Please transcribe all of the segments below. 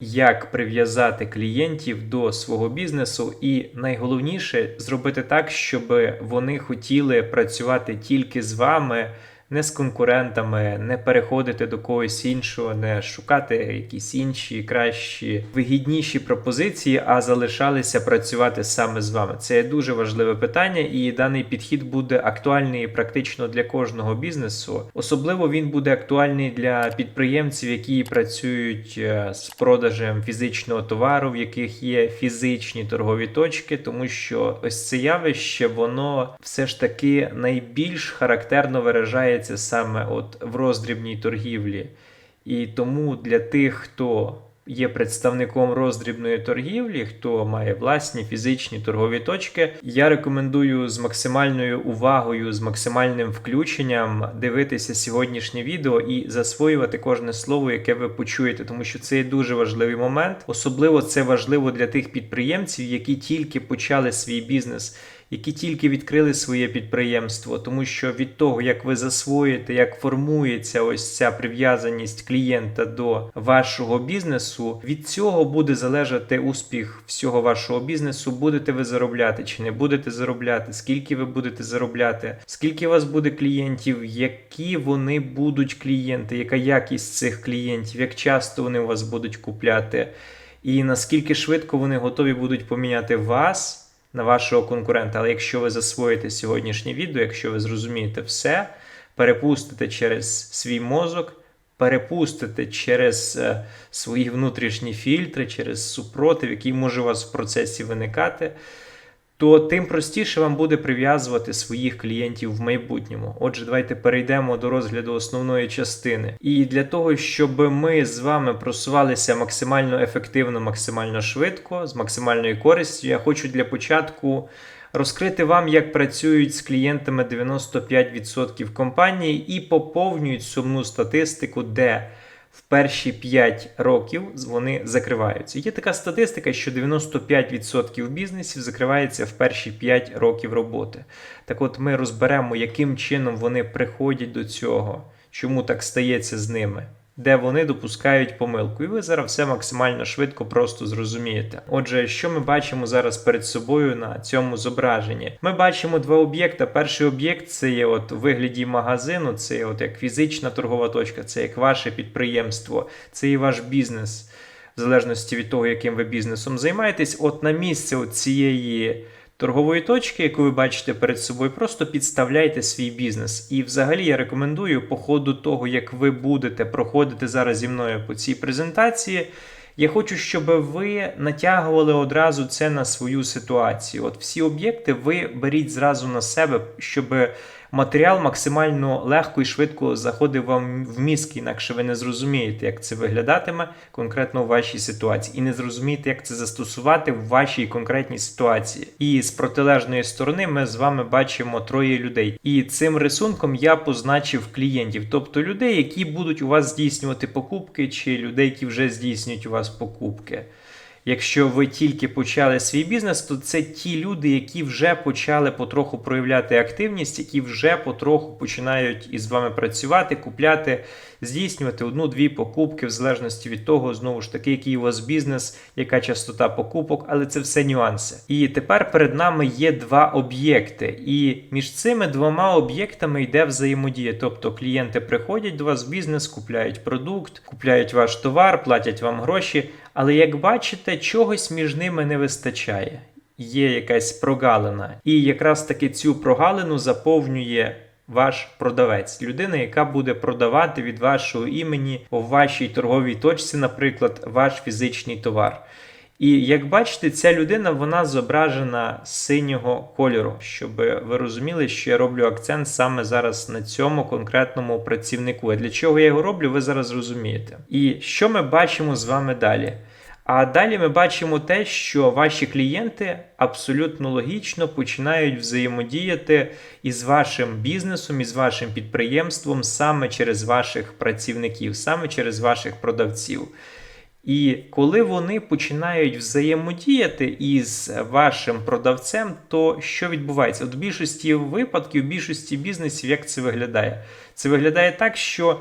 як прив'язати клієнтів до свого бізнесу, і найголовніше зробити так, щоб вони хотіли працювати тільки з вами. Не з конкурентами, не переходити до когось іншого, не шукати якісь інші кращі, вигідніші пропозиції, а залишалися працювати саме з вами. Це є дуже важливе питання, і даний підхід буде актуальний практично для кожного бізнесу. Особливо він буде актуальний для підприємців, які працюють е, з продажем фізичного товару, в яких є фізичні торгові точки, тому що ось це явище, воно все ж таки найбільш характерно виражається саме от в роздрібній торгівлі. І тому для тих, хто є представником роздрібної торгівлі, хто має власні фізичні торгові точки, я рекомендую з максимальною увагою, з максимальним включенням дивитися сьогоднішнє відео і засвоювати кожне слово, яке ви почуєте, тому що це є дуже важливий момент. Особливо це важливо для тих підприємців, які тільки почали свій бізнес які тільки відкрили своє підприємство, тому що від того, як ви засвоїте, як формується ось ця прив'язаність клієнта до вашого бізнесу, від цього буде залежати успіх всього вашого бізнесу. Будете ви заробляти чи не будете заробляти, скільки ви будете заробляти, скільки у вас буде клієнтів, які вони будуть клієнти, яка якість цих клієнтів, як часто вони у вас будуть купляти, і наскільки швидко вони готові будуть поміняти вас на вашого конкурента. Але якщо ви засвоїте сьогоднішнє відео, якщо ви зрозумієте все, перепустите через свій мозок, перепустите через е, свої внутрішні фільтри, через супротив, який може у вас в процесі виникати то тим простіше вам буде прив'язувати своїх клієнтів в майбутньому. Отже, давайте перейдемо до розгляду основної частини. І для того, щоб ми з вами просувалися максимально ефективно, максимально швидко, з максимальною користю, я хочу для початку. Розкрити вам, як працюють з клієнтами 95% компаній і поповнюють сумну статистику, де в перші 5 років вони закриваються. Є така статистика, що 95% бізнесів закривається в перші 5 років роботи. Так от ми розберемо, яким чином вони приходять до цього, чому так стається з ними де вони допускають помилку. І ви зараз все максимально швидко просто зрозумієте. Отже, що ми бачимо зараз перед собою на цьому зображенні? Ми бачимо два об'єкти. Перший об'єкт це є от вигляді магазину, це є от як фізична торгова точка, це як ваше підприємство, це і ваш бізнес. В залежності від того, яким ви бізнесом займаєтесь, от на місце от цієї торгової точки, яку ви бачите перед собою, просто підставляйте свій бізнес. І взагалі я рекомендую по ходу того, як ви будете проходити зараз зі мною по цій презентації. Я хочу, щоб ви натягували одразу це на свою ситуацію. От всі об'єкти ви беріть зразу на себе, щоб матеріал максимально легко і швидко заходив вам в мізк, інакше ви не зрозумієте, як це виглядатиме конкретно у вашій ситуації, і не зрозумієте, як це застосувати в вашій конкретній ситуації. І з протилежної сторони ми з вами бачимо троє людей. І цим рисунком я позначив клієнтів, тобто людей, які будуть у вас здійснювати покупки, чи людей, які вже здійснюють у вас покупки. Якщо ви тільки почали свій бізнес, то це ті люди, які вже почали потроху проявляти активність, які вже потроху починають із вами працювати, купляти, здійснювати одну-дві покупки, в залежності від того, знову ж таки, який у вас бізнес, яка частота покупок, але це все нюанси. І тепер перед нами є два об'єкти, і між цими двома об'єктами йде взаємодія. Тобто клієнти приходять до вас в бізнес, купляють продукт, купляють ваш товар, платять вам гроші. Але як бачите, чогось між ними не вистачає. Є якась прогалина. І якраз таки цю прогалину заповнює ваш продавець, людина, яка буде продавати від вашого імені у вашій торговій точці, наприклад, ваш фізичний товар. І як бачите, ця людина вона зображена синього кольору, щоб ви розуміли, що я роблю акцент саме зараз на цьому конкретному працівнику. А для чого я його роблю, ви зараз розумієте. І що ми бачимо з вами далі? А далі ми бачимо те, що ваші клієнти абсолютно логічно починають взаємодіяти із вашим бізнесом, із вашим підприємством саме через ваших працівників, саме через ваших продавців. І коли вони починають взаємодіяти із вашим продавцем, то що відбувається? От в більшості випадків, в більшості бізнесів, як це виглядає? Це виглядає так, що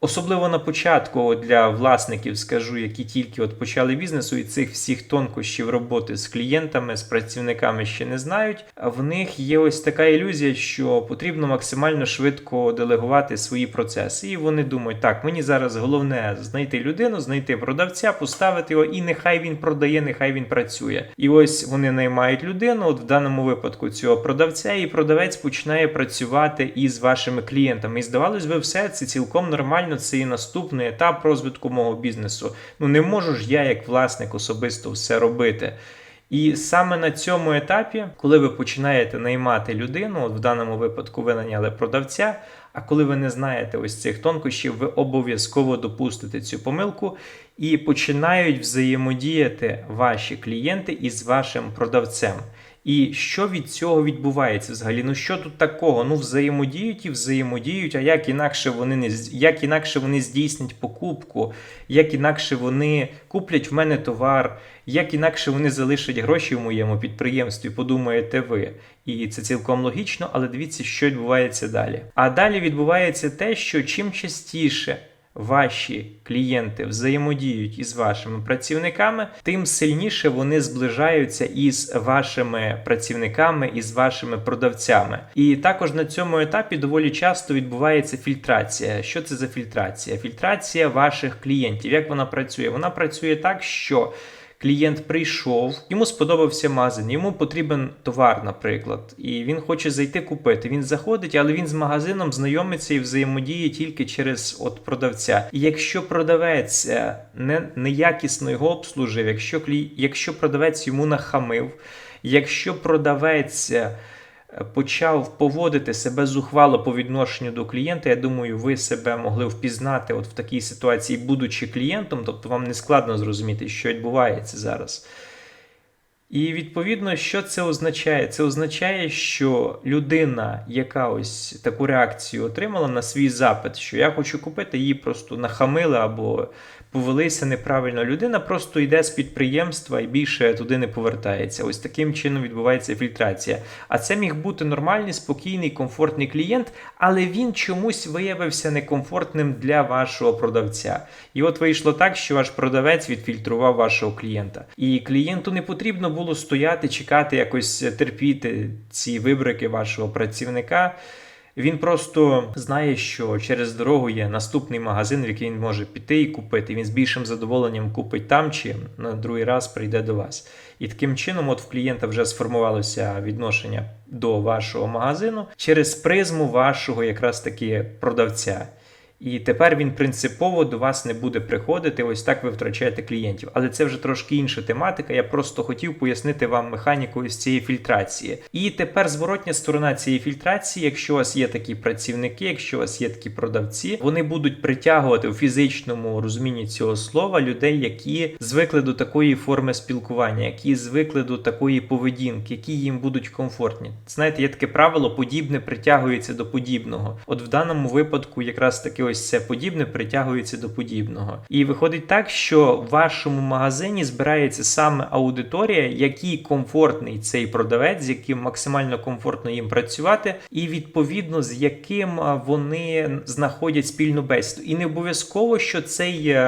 Особливо на початку для власників скажу, які тільки от почали бізнесу, і цих всіх тонкощів роботи з клієнтами, з працівниками ще не знають. В них є ось така ілюзія, що потрібно максимально швидко делегувати свої процеси. І вони думають, так, мені зараз головне знайти людину, знайти продавця, поставити його, і нехай він продає, нехай він працює. І ось вони наймають людину, от в даному випадку цього продавця, і продавець починає працювати із вашими клієнтами. І здавалось би, все це цілком нормально. Це і наступний етап розвитку мого бізнесу. Ну не можу ж я, як власник, особисто все робити. І саме на цьому етапі, коли ви починаєте наймати людину, от в даному випадку ви наняли продавця. А коли ви не знаєте ось цих тонкощів, ви обов'язково допустите цю помилку і починають взаємодіяти ваші клієнти із вашим продавцем. І що від цього відбувається взагалі? Ну що тут такого? Ну взаємодіють і взаємодіють, а як інакше вони не як інакше вони здійснять покупку, як інакше вони куплять в мене товар, як інакше вони залишать гроші в моєму підприємстві, подумаєте ви. І це цілком логічно, але дивіться, що відбувається далі. А далі відбувається те, що чим частіше ваші клієнти взаємодіють із вашими працівниками, тим сильніше вони зближаються із вашими працівниками, із вашими продавцями. І також на цьому етапі доволі часто відбувається фільтрація. Що це за фільтрація? Фільтрація ваших клієнтів. Як вона працює? Вона працює так, що клієнт прийшов, йому сподобався магазин, йому потрібен товар, наприклад, і він хоче зайти купити. Він заходить, але він з магазином знайомиться і взаємодіє тільки через от продавця. І якщо продавець е, не, неякісно його обслужив, якщо клі... якщо продавець йому нахамив, якщо продавець. Почав поводити себе зухвало по відношенню до клієнта. Я думаю, ви себе могли впізнати от в такій ситуації, будучи клієнтом, тобто вам не складно зрозуміти, що відбувається зараз. І відповідно, що це означає? Це означає, що людина, яка ось таку реакцію отримала на свій запит, що я хочу купити, її просто нахамили або повелися неправильно. Людина просто йде з підприємства і більше туди не повертається. Ось таким чином відбувається фільтрація. А це міг бути нормальний, спокійний, комфортний клієнт, але він чомусь виявився некомфортним для вашого продавця. І от вийшло так, що ваш продавець відфільтрував вашого клієнта. І клієнту не потрібно було стояти, чекати, якось терпіти ці вибрики вашого працівника. Він просто знає, що через дорогу є наступний магазин, в який він може піти і купити. Він з більшим задоволенням купить там, чи на другий раз прийде до вас. І таким чином, от в клієнта вже сформувалося відношення до вашого магазину через призму вашого якраз таки продавця. І тепер він принципово до вас не буде приходити. Ось так ви втрачаєте клієнтів. Але це вже трошки інша тематика. Я просто хотів пояснити вам механіку із цієї фільтрації. І тепер зворотня сторона цієї фільтрації, якщо у вас є такі працівники, якщо у вас є такі продавці, вони будуть притягувати у фізичному розумінні цього слова людей, які звикли до такої форми спілкування, які звикли до такої поведінки, які їм будуть комфортні. Знаєте, є таке правило, подібне притягується до подібного. От в даному випадку, якраз таки ось це подібне притягується до подібного. І виходить так, що в вашому магазині збирається саме аудиторія, який комфортний цей продавець, з яким максимально комфортно їм працювати, і відповідно з яким вони знаходять спільну бесіду. І не обов'язково, що цей.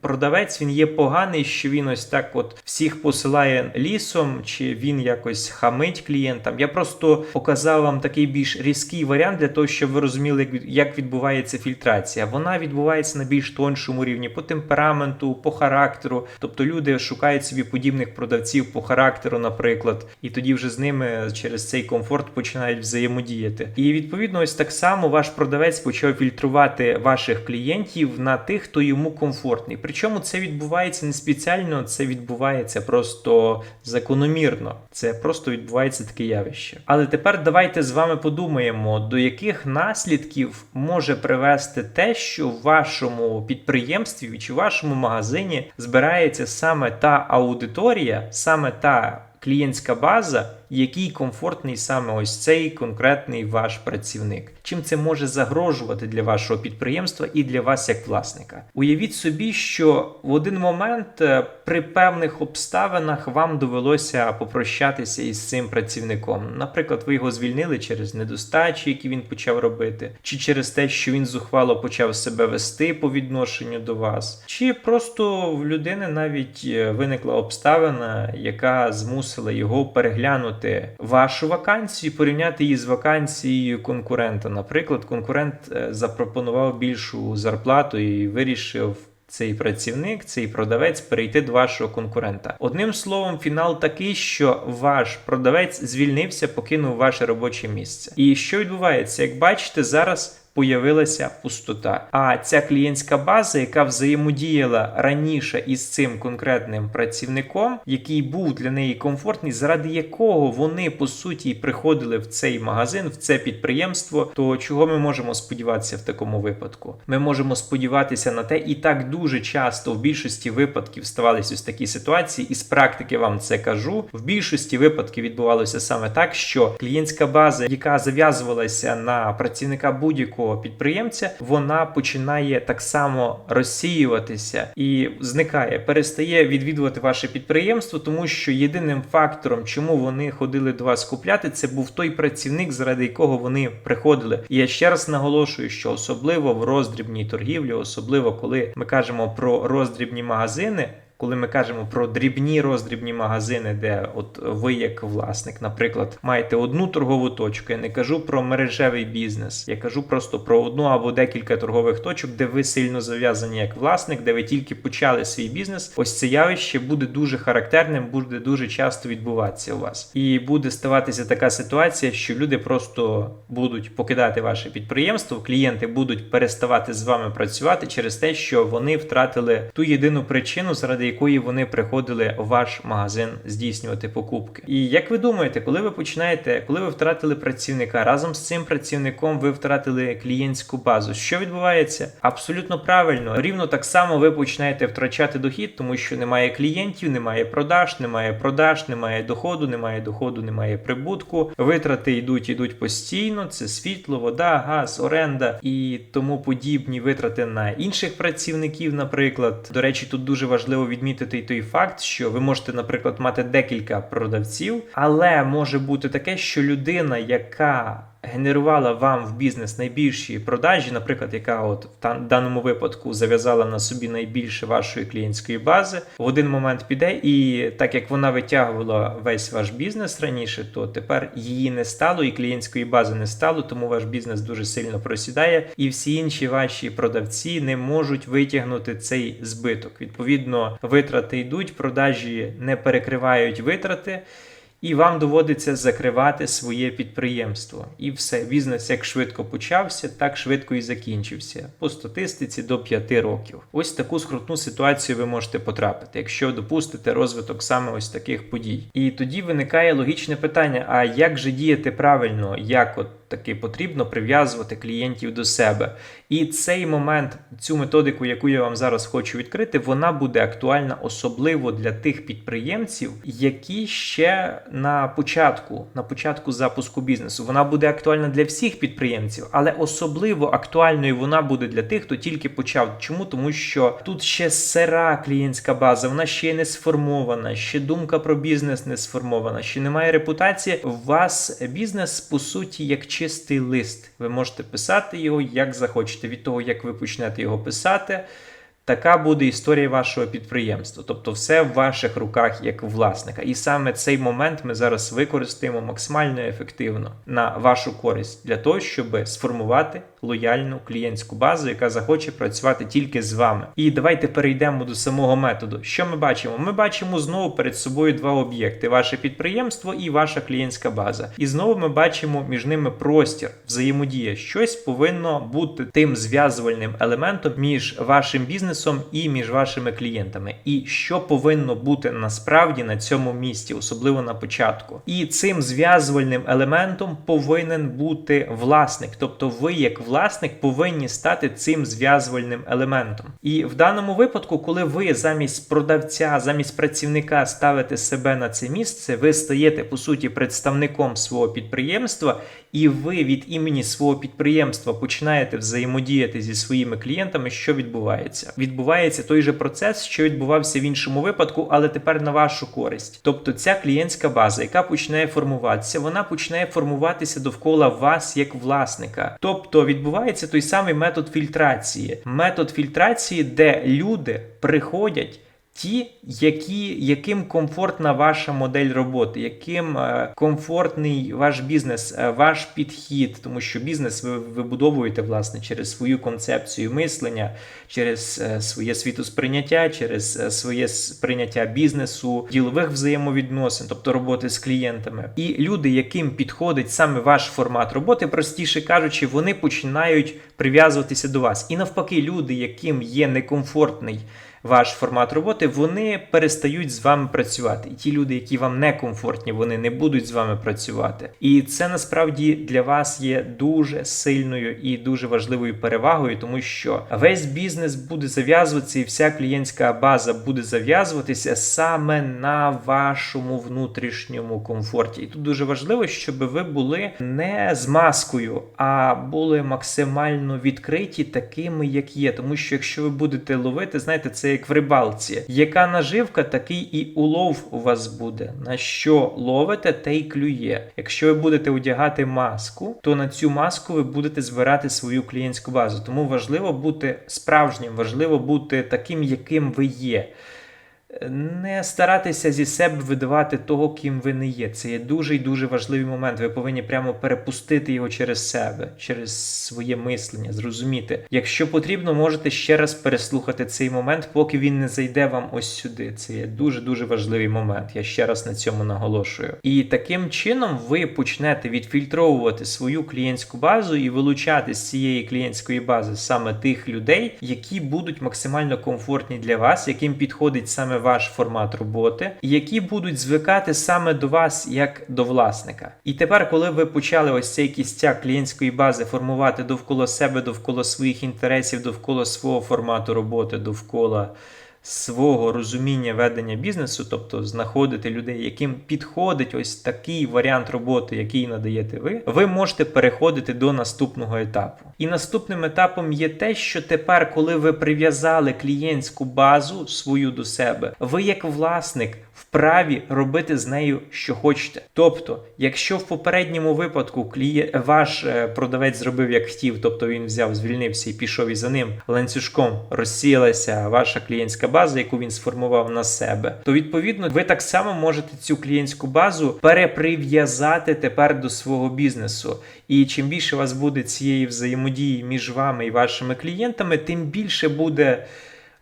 Продавець він є поганий, що він ось так от всіх посилає лісом, чи він якось хамить клієнтам. Я просто показав вам такий більш різкий варіант для того, щоб ви розуміли, як відбувається фільтрація. Вона відбувається на більш тоншому рівні по темпераменту, по характеру. Тобто люди шукають собі подібних продавців по характеру, наприклад, і тоді вже з ними через цей комфорт починають взаємодіяти. І відповідно, ось так само ваш продавець почав фільтрувати ваших клієнтів на тих, хто йому комфортний. Причому це відбувається не спеціально, це відбувається просто закономірно. Це просто відбувається таке явище. Але тепер давайте з вами подумаємо, до яких наслідків може привести те, що в вашому підприємстві чи в вашому магазині збирається саме та аудиторія, саме та клієнтська база, який комфортний саме ось цей конкретний ваш працівник. Чим це може загрожувати для вашого підприємства і для вас як власника? Уявіть собі, що в один момент е, при певних обставинах вам довелося попрощатися із цим працівником. Наприклад, ви його звільнили через недостачі, які він почав робити, чи через те, що він зухвало почав себе вести по відношенню до вас, чи просто в людини навіть е, виникла обставина, яка змусила його переглянути вашу вакансію, порівняти її з вакансією конкурента. Наприклад, конкурент е, запропонував більшу зарплату і вирішив. Цей працівник, цей продавець перейти до вашого конкурента. Одним словом, фінал такий, що ваш продавець звільнився, покинув ваше робоче місце. І що відбувається? Як бачите, зараз появилася пустота. А ця клієнтська база, яка взаємодіяла раніше із цим конкретним працівником, який був для неї комфортний, заради якого вони по суті приходили в цей магазин, в це підприємство, то чого ми можемо сподіватися в такому випадку? Ми можемо сподіватися на те, і так дуже часто в більшості випадків ставалися ось такі ситуації, і з практики вам це кажу. В більшості випадків відбувалося саме так, що клієнтська база, яка зав'язувалася на працівника будь-якого підприємця, вона починає так само розсіюватися і зникає, перестає відвідувати ваше підприємство, тому що єдиним фактором, чому вони ходили до вас купляти, це був той працівник, заради якого вони приходили. І я ще раз наголошую, що особливо в роздрібній торгівлі, особливо коли ми кажемо про роздрібні магазини. Коли ми кажемо про дрібні роздрібні магазини, де от ви, як власник, наприклад, маєте одну торгову точку, я не кажу про мережевий бізнес, я кажу просто про одну або декілька торгових точок, де ви сильно зав'язані як власник, де ви тільки почали свій бізнес. Ось це явище буде дуже характерним, буде дуже часто відбуватися у вас, і буде ставатися така ситуація, що люди просто будуть покидати ваше підприємство, клієнти будуть переставати з вами працювати через те, що вони втратили ту єдину причину, заради якої вони приходили в ваш магазин здійснювати покупки. І як ви думаєте, коли ви починаєте, коли ви втратили працівника, разом з цим працівником ви втратили клієнтську базу? Що відбувається? Абсолютно правильно, рівно так само ви починаєте втрачати дохід, тому що немає клієнтів, немає продаж, немає продаж, немає доходу, немає доходу, немає прибутку. Витрати йдуть, йдуть постійно. Це світло, вода, газ, оренда і тому подібні витрати на інших працівників. Наприклад, до речі, тут дуже важливо відмітити і той факт, що ви можете, наприклад, мати декілька продавців, але може бути таке, що людина, яка генерувала вам в бізнес найбільші продажі, наприклад, яка от в даному випадку зав'язала на собі найбільше вашої клієнтської бази, в один момент піде, і так як вона витягувала весь ваш бізнес раніше, то тепер її не стало, і клієнтської бази не стало, тому ваш бізнес дуже сильно просідає, і всі інші ваші продавці не можуть витягнути цей збиток. Відповідно, витрати йдуть, продажі не перекривають витрати. І вам доводиться закривати своє підприємство. І все, бізнес як швидко почався, так швидко і закінчився. По статистиці до 5 років. Ось таку скрутну ситуацію ви можете потрапити, якщо допустите розвиток саме ось таких подій. І тоді виникає логічне питання: а як же діяти правильно, як от таки потрібно прив'язувати клієнтів до себе? І цей момент, цю методику, яку я вам зараз хочу відкрити, вона буде актуальна особливо для тих підприємців, які ще на початку, на початку запуску бізнесу. Вона буде актуальна для всіх підприємців, але особливо актуальною вона буде для тих, хто тільки почав. Чому? Тому що тут ще сира клієнтська база, вона ще не сформована, ще думка про бізнес не сформована, ще немає репутації. У вас бізнес по суті як чистий лист. Ви можете писати його як захочете. Від того, як ви почнете його писати, така буде історія вашого підприємства. Тобто, все в ваших руках як власника. І саме цей момент ми зараз використаємо максимально ефективно на вашу користь для того, щоб сформувати лояльну клієнтську базу, яка захоче працювати тільки з вами. І давайте перейдемо до самого методу. Що ми бачимо? Ми бачимо знову перед собою два об'єкти: ваше підприємство і ваша клієнтська база. І знову ми бачимо між ними простір, взаємодія. Щось повинно бути тим зв'язувальним елементом між вашим бізнесом і між вашими клієнтами. І що повинно бути насправді на цьому місці, особливо на початку. І цим зв'язувальним елементом повинен бути власник, тобто ви як власник повинні стати цим зв'язувальним елементом. І в даному випадку, коли ви замість продавця, замість працівника ставите себе на це місце, ви стаєте по суті представником свого підприємства, і ви від імені свого підприємства починаєте взаємодіяти зі своїми клієнтами, що відбувається? Відбувається той же процес, що відбувався в іншому випадку, але тепер на вашу користь. Тобто ця клієнтська база, яка починає формуватися, вона починає формуватися довкола вас як власника. Тобто відбувається той самий метод фільтрації. Метод фільтрації, де люди приходять. Ті, які, яким комфортна ваша модель роботи, яким е, комфортний ваш бізнес, е, ваш підхід, тому що бізнес ви вибудовуєте власне через свою концепцію мислення, через е, своє світосприйняття, через своє сприйняття бізнесу, ділових взаємовідносин, тобто роботи з клієнтами. І люди, яким підходить саме ваш формат роботи, простіше кажучи, вони починають прив'язуватися до вас. І навпаки, люди, яким є некомфортний ваш формат роботи, вони перестають з вами працювати. І ті люди, які вам не комфортні, вони не будуть з вами працювати. І це насправді для вас є дуже сильною і дуже важливою перевагою, тому що весь бізнес буде зав'язуватися, і вся клієнтська база буде зав'язуватися саме на вашому внутрішньому комфорті. І тут дуже важливо, щоб ви були не з маскою, а були максимально відкриті такими, як є. Тому що якщо ви будете ловити, знаєте, це як в рибалці. Яка наживка, такий і улов у вас буде. На що ловите, те й клює. Якщо ви будете одягати маску, то на цю маску ви будете збирати свою клієнтську базу. Тому важливо бути справжнім, важливо бути таким, яким ви є. Не старатися зі себе видавати того, ким ви не є. Це є дуже і дуже важливий момент. Ви повинні прямо перепустити його через себе, через своє мислення, зрозуміти. Якщо потрібно, можете ще раз переслухати цей момент, поки він не зайде вам ось сюди. Це є дуже дуже важливий момент. Я ще раз на цьому наголошую. І таким чином ви почнете відфільтровувати свою клієнтську базу і вилучати з цієї клієнтської бази саме тих людей, які будуть максимально комфортні для вас, яким підходить саме ваш формат роботи, які будуть звикати саме до вас як до власника. І тепер, коли ви почали ось цей кістяк клієнтської бази формувати довкола себе, довкола своїх інтересів, довкола свого формату роботи, довкола свого розуміння ведення бізнесу, тобто знаходити людей, яким підходить ось такий варіант роботи, який надаєте ви, ви можете переходити до наступного етапу. І наступним етапом є те, що тепер, коли ви прив'язали клієнтську базу свою до себе, ви як власник вправі робити з нею, що хочете. Тобто, якщо в попередньому випадку кліє... ваш е, продавець зробив як хотів, тобто він взяв, звільнився і пішов і за ним ланцюжком розсіялася ваша клієнтська база, яку він сформував на себе, то відповідно ви так само можете цю клієнтську базу переприв'язати тепер до свого бізнесу. І чим більше у вас буде цієї взаємодії між вами і вашими клієнтами, тим більше буде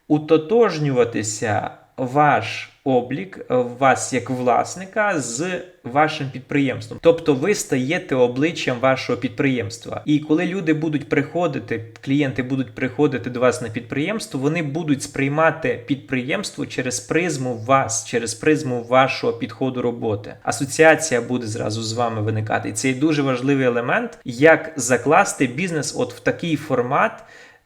утотожнюватися ваш облік вас як власника з вашим підприємством. Тобто ви стаєте обличчям вашого підприємства. І коли люди будуть приходити, клієнти будуть приходити до вас на підприємство, вони будуть сприймати підприємство через призму вас, через призму вашого підходу роботи. Асоціація буде зразу з вами виникати. І це дуже важливий елемент, як закласти бізнес от в такий формат.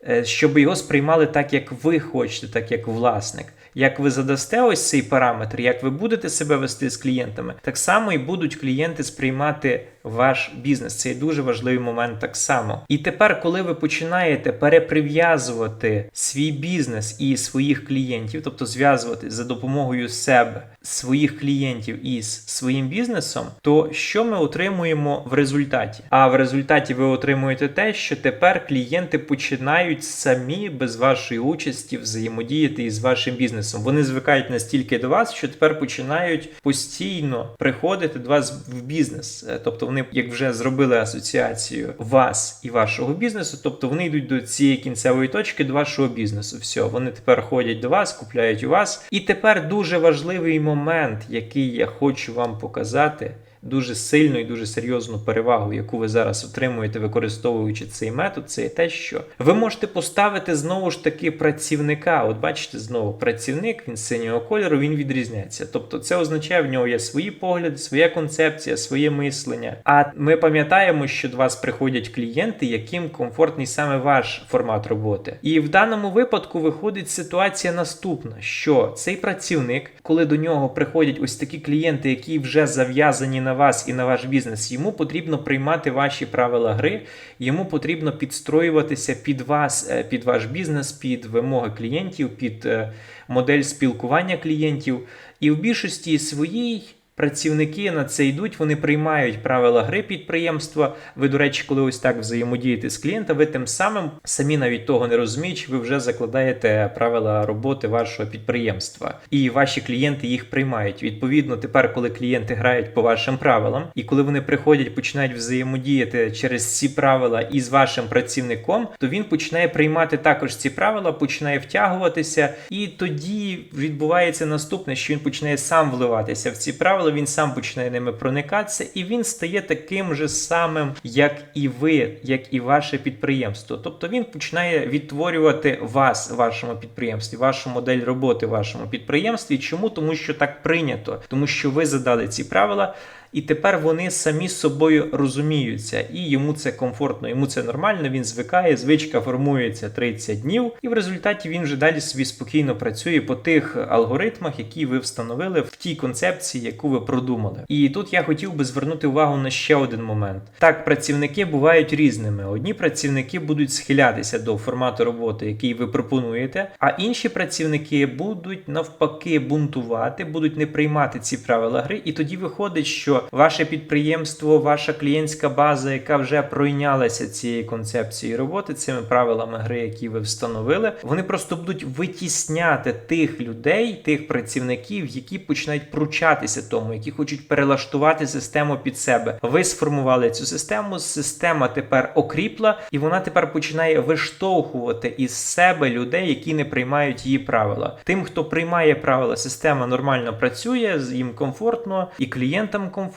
е, Щоб його сприймали так, як ви хочете, так як власник. Як ви задасте ось цей параметр, як ви будете себе вести з клієнтами, так само і будуть клієнти сприймати ваш бізнес. Це дуже важливий момент так само. І тепер, коли ви починаєте переприв'язувати свій бізнес і своїх клієнтів, тобто зв'язувати за допомогою себе своїх клієнтів із своїм бізнесом, то що ми отримуємо в результаті? А в результаті ви отримуєте те, що тепер клієнти починають самі без вашої участі взаємодіяти із вашим бізнесом. Вони звикають настільки до вас, що тепер починають постійно приходити до вас в бізнес. Е, Тобто вони, як вже зробили асоціацію вас і вашого бізнесу, тобто вони йдуть до цієї кінцевої точки до вашого бізнесу. Все, вони тепер ходять до вас, купляють у вас. І тепер дуже важливий момент, який я хочу вам показати. Дуже сильну і дуже серйозну перевагу, яку ви зараз отримуєте, використовуючи цей метод, це те, що ви можете поставити знову ж таки працівника. От бачите, знову працівник він синього кольору, він відрізняється. Тобто, це означає, в нього є свої погляди, своя концепція, своє мислення. А ми пам'ятаємо, що до вас приходять клієнти, яким комфортний саме ваш формат роботи. І в даному випадку виходить ситуація наступна: що цей працівник, коли до нього приходять ось такі клієнти, які вже зав'язані на вас і на ваш бізнес, йому потрібно приймати ваші правила гри, йому потрібно підстроюватися під вас, е, під ваш бізнес, під вимоги клієнтів, під е, модель спілкування клієнтів. І в більшості своїй. Працівники на це йдуть, вони приймають правила гри підприємства. Ви, до речі, коли ось так взаємодієте з клієнтом, ви тим самим самі навіть того не розуміючи, ви вже закладаєте правила роботи вашого підприємства, і ваші клієнти їх приймають. Відповідно, тепер, коли клієнти грають по вашим правилам, і коли вони приходять, починають взаємодіяти через ці правила із вашим працівником, то він починає приймати також ці правила, починає втягуватися, і тоді відбувається наступне, що він починає сам вливатися в ці правила, він сам починає ними проникатися, і він стає таким же самим, як і ви, як і ваше підприємство. Тобто він починає відтворювати вас, вашому підприємстві, вашу модель роботи вашому підприємстві. Чому? Тому що так прийнято, тому що ви задали ці правила. І тепер вони самі з собою розуміються, і йому це комфортно, йому це нормально. Він звикає, звичка формується 30 днів, і в результаті він вже далі собі спокійно працює по тих алгоритмах, які ви встановили в тій концепції, яку ви продумали. І тут я хотів би звернути увагу на ще один момент: так, працівники бувають різними. Одні працівники будуть схилятися до формату роботи, який ви пропонуєте, а інші працівники будуть навпаки бунтувати, будуть не приймати ці правила гри, і тоді виходить, що ваше підприємство, ваша клієнтська база, яка вже пройнялася цією концепцією роботи, цими правилами гри, які ви встановили, вони просто будуть витісняти тих людей, тих працівників, які починають пручатися тому, які хочуть перелаштувати систему під себе. Ви сформували цю систему, система тепер окріпла, і вона тепер починає виштовхувати із себе людей, які не приймають її правила. Тим, хто приймає правила, система нормально працює, їм комфортно і клієнтам комфортно.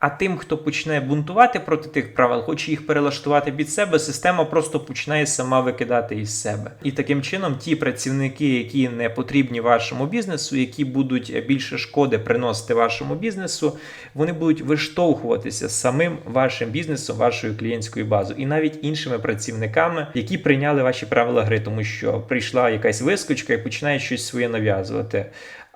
А тим, хто починає бунтувати проти тих правил, хоче їх перелаштувати під себе, система просто починає сама викидати із себе. І таким чином ті працівники, які не потрібні вашому бізнесу, які будуть більше шкоди приносити вашому бізнесу, вони будуть виштовхуватися самим вашим бізнесом, вашою клієнтською базою, і навіть іншими працівниками, які прийняли ваші правила гри, тому що прийшла якась вискочка і починає щось своє нав'язувати.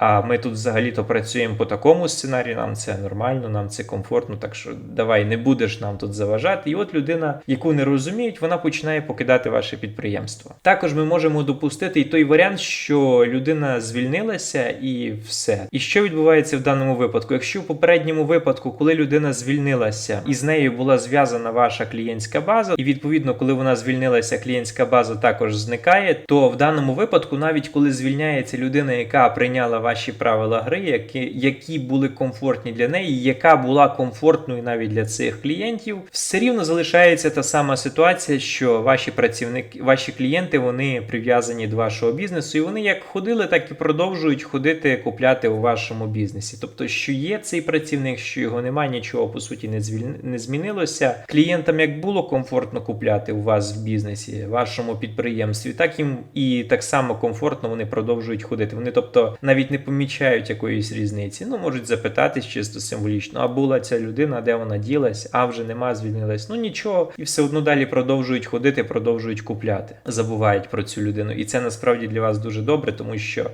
А ми тут взагалі-то працюємо по такому сценарію, нам це нормально, нам це комфортно, так що давай не будеш нам тут заважати. І от людина, яку не розуміють, вона починає покидати ваше підприємство. Також ми можемо допустити і той варіант, що людина звільнилася і все. І що відбувається в даному випадку? Якщо в попередньому випадку, коли людина звільнилася і з нею була зв'язана ваша клієнтська база, і відповідно, коли вона звільнилася, клієнтська база також зникає, то в даному випадку, навіть коли звільняється людина, яка прийняла ваші правила гри, які, які були комфортні для неї, яка була комфортною навіть для цих клієнтів, все рівно залишається та сама ситуація, що ваші працівники, ваші клієнти вони прив'язані до вашого бізнесу, і вони як ходили, так і продовжують ходити купляти у вашому бізнесі. Тобто, що є цей працівник, що його немає, нічого по суті не звіль... не змінилося. Клієнтам як було комфортно купляти у вас в бізнесі, в вашому підприємстві, так їм і так само комфортно вони продовжують ходити. Вони, тобто, навіть не помічають якоїсь різниці. Ну, можуть запитатись чисто символічно, а була ця людина, де вона ділась, а вже нема, звільнилась. Ну нічого, і все одно далі продовжують ходити, продовжують купляти. Забувають про цю людину. І це насправді для вас дуже добре, тому що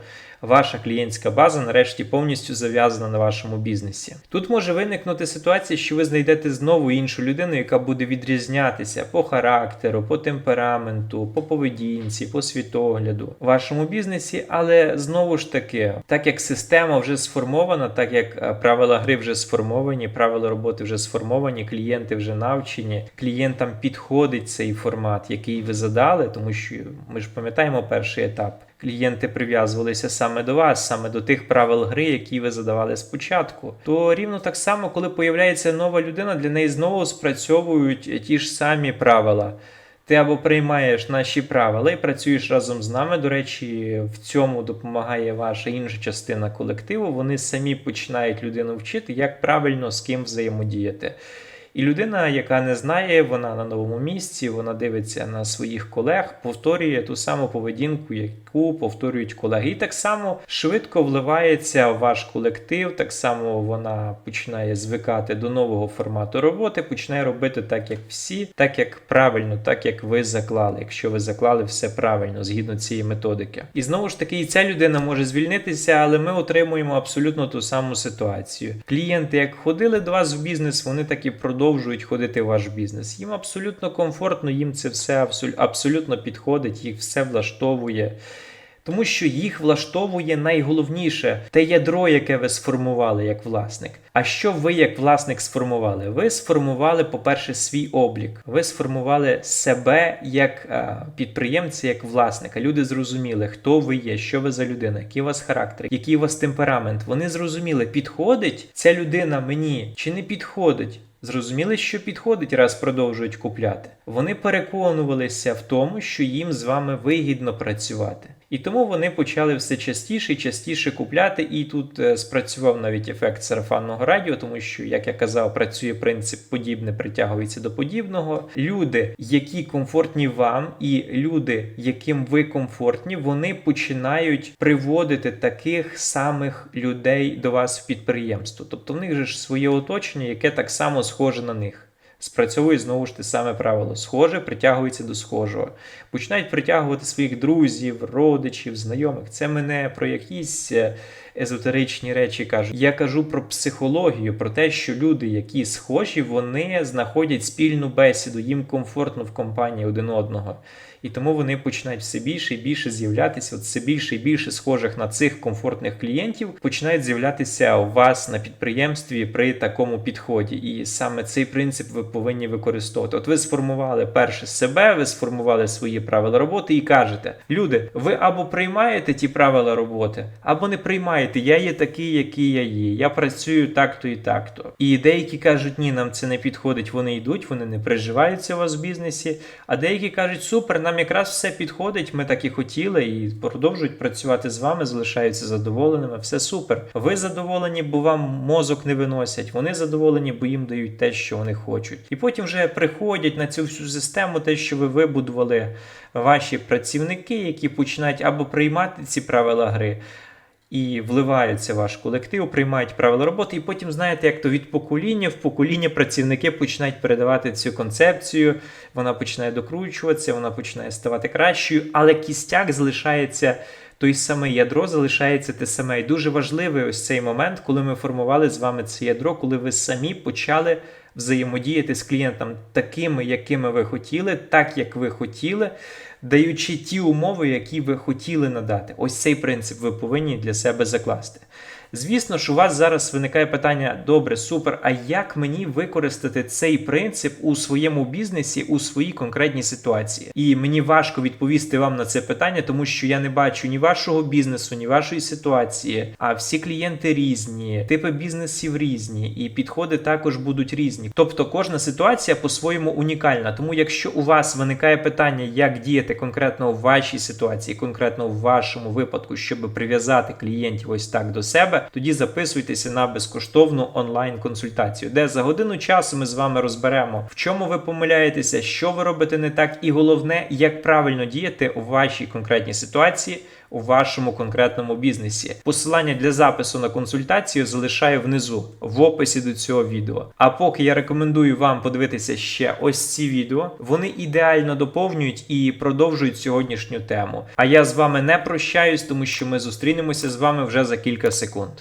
ваша клієнтська база нарешті повністю зав'язана на вашому бізнесі. Тут може виникнути ситуація, що ви знайдете знову іншу людину, яка буде відрізнятися по характеру, по темпераменту, по поведінці, по світогляду в вашому бізнесі, але знову ж таки, так як система вже сформована, так як е, правила гри вже сформовані, правила роботи вже сформовані, клієнти вже навчені, клієнтам підходить цей формат, який ви задали, тому що ми ж пам'ятаємо перший етап. Клієнти прив'язувалися саме до вас, саме до тих правил гри, які ви задавали спочатку. То рівно так само, коли появляється нова людина, для неї знову спрацьовують ті ж самі правила. Ти або приймаєш наші правила і працюєш разом з нами. До речі, в цьому допомагає ваша інша частина колективу. Вони самі починають людину вчити, як правильно з ким взаємодіяти. І людина, яка не знає, вона на новому місці, вона дивиться на своїх колег, повторює ту саму поведінку, яку повторюють колеги. І так само швидко вливається в ваш колектив, так само вона починає звикати до нового формату роботи, починає робити так, як всі, так як правильно, так як ви заклали, якщо ви заклали все правильно згідно цієї методики. І знову ж таки, і ця людина може звільнитися, але ми отримуємо абсолютно ту саму ситуацію. Клієнти, як ходили до вас в бізнес, вони так і продовжують ходити в ваш бізнес. Їм абсолютно комфортно, їм це все абсолютно підходить, їх все влаштовує. Тому що їх влаштовує найголовніше те ядро, яке ви сформували як власник. А що ви як власник сформували? Ви сформували, по-перше, свій облік. Ви сформували себе як е, підприємця, як власника. Люди зрозуміли, хто ви є, що ви за людина, який у вас характер, який у вас темперамент. Вони зрозуміли, підходить ця людина мені чи не підходить. Зрозуміли, що підходить, раз продовжують купляти. Вони переконувалися в тому, що їм з вами вигідно працювати. І тому вони почали все частіше і частіше купляти. І тут е, спрацював навіть ефект сарафанного радіо, тому що, як я казав, працює принцип подібне притягується до подібного. Люди, які комфортні вам, і люди, яким ви комфортні, вони починають приводити таких самих людей до вас в підприємство. Тобто в них же ж своє оточення, яке так само схоже на них. Спрацьовує знову ж те саме правило. Схоже притягується до схожого. Починають притягувати своїх друзів, родичів, знайомих. Це мене про якісь е, езотеричні речі кажуть. Я кажу про психологію, про те, що люди, які схожі, вони знаходять спільну бесіду, їм комфортно в компанії один одного. І тому вони починають все більше і більше з'являтися, от все більше і більше схожих на цих комфортних клієнтів починають з'являтися у вас на підприємстві при такому підході. І саме цей принцип ви повинні використовувати. От ви сформували перше себе, ви сформували свої правила роботи і кажете: люди, ви або приймаєте ті правила роботи, або не приймаєте. Я є такий, який я є. Я працюю так-то і так-то. І деякі кажуть, ні, нам це не підходить. Вони йдуть, вони не приживаються у вас в бізнесі. А деякі кажуть, супер, нам якраз все підходить. Ми так і хотіли, і продовжують працювати з вами, залишаються задоволеними. Все супер. Ви задоволені, бо вам мозок не виносять. Вони задоволені, бо їм дають те, що вони хочуть. І потім вже приходять на цю всю систему, те, що ви вибудували ваші працівники, які починають або приймати ці правила гри. І вливаються в ваш колектив, приймають правила роботи, і потім, знаєте, як то від покоління в покоління працівники починають передавати цю концепцію, вона починає докручуватися, вона починає ставати кращою, але кістяк залишається той самий ядро, залишається те саме. І дуже важливий ось цей момент, коли ми формували з вами це ядро, коли ви самі почали взаємодіяти з клієнтом такими, якими ви хотіли, так як ви хотіли, даючи ті умови, які ви хотіли надати. Ось цей принцип ви повинні для себе закласти. Звісно ж, у вас зараз виникає питання: добре, супер. А як мені використати цей принцип у своєму бізнесі у своїй конкретній ситуації? І мені важко відповісти вам на це питання, тому що я не бачу ні вашого бізнесу, ні вашої ситуації. А всі клієнти різні, типи бізнесів різні, і підходи також будуть різні. Тобто кожна ситуація по-своєму унікальна. Тому, якщо у вас виникає питання, як діяти конкретно в вашій ситуації, конкретно в вашому випадку, щоб прив'язати клієнтів ось так до себе, тоді записуйтеся на безкоштовну онлайн-консультацію, де за годину часу ми з вами розберемо, в чому ви помиляєтеся, що ви робите не так, і головне, як правильно діяти у вашій конкретній ситуації. У вашому конкретному бізнесі посилання для запису на консультацію залишаю внизу в описі до цього відео. А поки я рекомендую вам подивитися ще ось ці відео, вони ідеально доповнюють і продовжують сьогоднішню тему. А я з вами не прощаюсь, тому що ми зустрінемося з вами вже за кілька секунд.